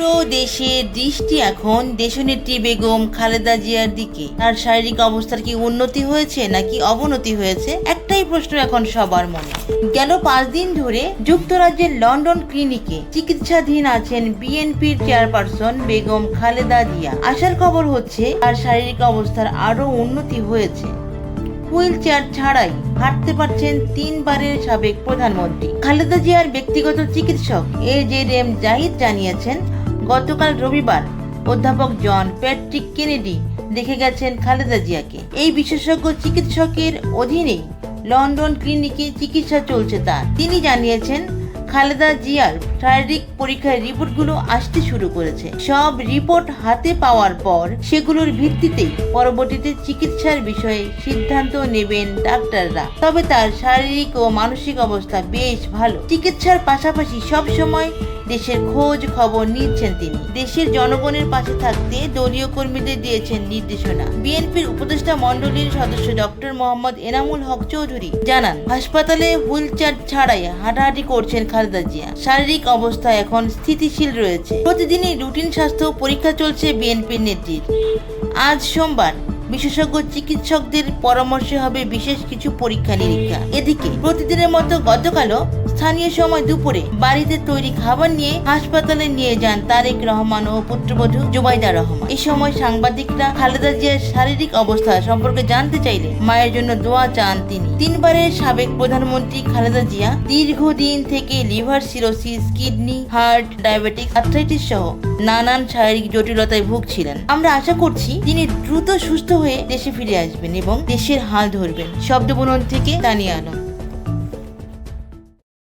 পুরো দেশের দৃষ্টি এখন দেশনেত্রী বেগম খালেদা জিয়ার দিকে। তার শারীরিক অবস্থার কি উন্নতি হয়েছে নাকি অবনতি হয়েছে? একটাই প্রশ্ন এখন সবার মনে। গেল পাঁচ দিন ধরে যুক্তরাজ্যের লন্ডন ক্লিনিকে চিকিৎসাধীন আছেন বিএনপির চেয়ারপারসন বেগম খালেদা জিয়া। আসার খবর হচ্ছে, তার শারীরিক অবস্থার আরও উন্নতি হয়েছে। হুইল চেয়ার ছাড়াই হাঁটতে পারছেন তিনবারের সাবেক প্রধানমন্ত্রী। খালেদা জিয়ার ব্যক্তিগত চিকিৎসক এ জেড এম জাহিদ জানিয়েছেন গতকাল রবিবার অধ্যাপক জন প্যাট্রিক কেনেডি দেখে গেছেন খালেদা জিয়াকে। এই বিশেষজ্ঞ চিকিৎসকের অধীনে লন্ডন ক্লিনিকে চিকিৎসা চলছে তার। তিনি জানিয়েছেন, খালেদা জিয়ার শারীরিক পরীক্ষার রিপোর্টগুলো আসতে শুরু করেছে। সব রিপোর্ট হাতে পাওয়ার পর সেগুলোর ভিত্তিতে পরবর্তীতে চিকিৎসার বিষয়ে সিদ্ধান্ত নেবেন ডাক্তাররা। তবে তার শারীরিক ও মানসিক অবস্থা বেশ ভালো। চিকিৎসার পাশাপাশি সব সময় দেশের খোঁজ খবর নিচ্ছেন তিনি। দেশের জনগণের পাশে থাকতে দলীয় কর্মীদের দিয়েছেন নির্দেশনা। বিএনপির উপদেষ্টা মণ্ডলীর সদস্য ডক্টর মোহাম্মদ এনামুল হক চৌধুরী জানান, হাসপাতালে হুইল চেয়ার ছাড়াই হাঁটাহাঁটি করছেন খালেদা জিয়া। শারীরিক অবস্থা এখন স্থিতিশীল রয়েছে। প্রতিদিনই রুটিন স্বাস্থ্য পরীক্ষা চলছে বিএনপির নেত্রীর। আজ সোমবার বিশেষজ্ঞ চিকিৎসকদের পরামর্শে হবে বিশেষ কিছু পরীক্ষা নিরীক্ষা। এদিকে, প্রতিদিনের মতো গতকালও স্থানীয় সময় দুপুরে বাড়িতে তৈরি খাবার নিয়ে হাসপাতালে নিয়ে যান তারেক রহমান ও পুত্রবধূ জুবাইদা রহমান। এই সময় সাংবাদিকরা খালেদা জিয়ার শারীরিক অবস্থা সম্পর্কে জানতে চাইলে মায়ের জন্য দোয়া চান তিনি। তিনবারের সাবেক প্রধানমন্ত্রী খালেদা জিয়া দীর্ঘদিন থেকে liver cirrhosis, kidney, heart, diabetic, arthritis সহ নানান শারীরিক জটিলতায় ভুগছিলেন। আমরা আশা করছি তিনি দ্রুত সুস্থ হয়ে দেশে ফিরে আসবেন এবং দেশের হাল ধরবেন। শব্দ বনন থেকে দানিয়া আলম।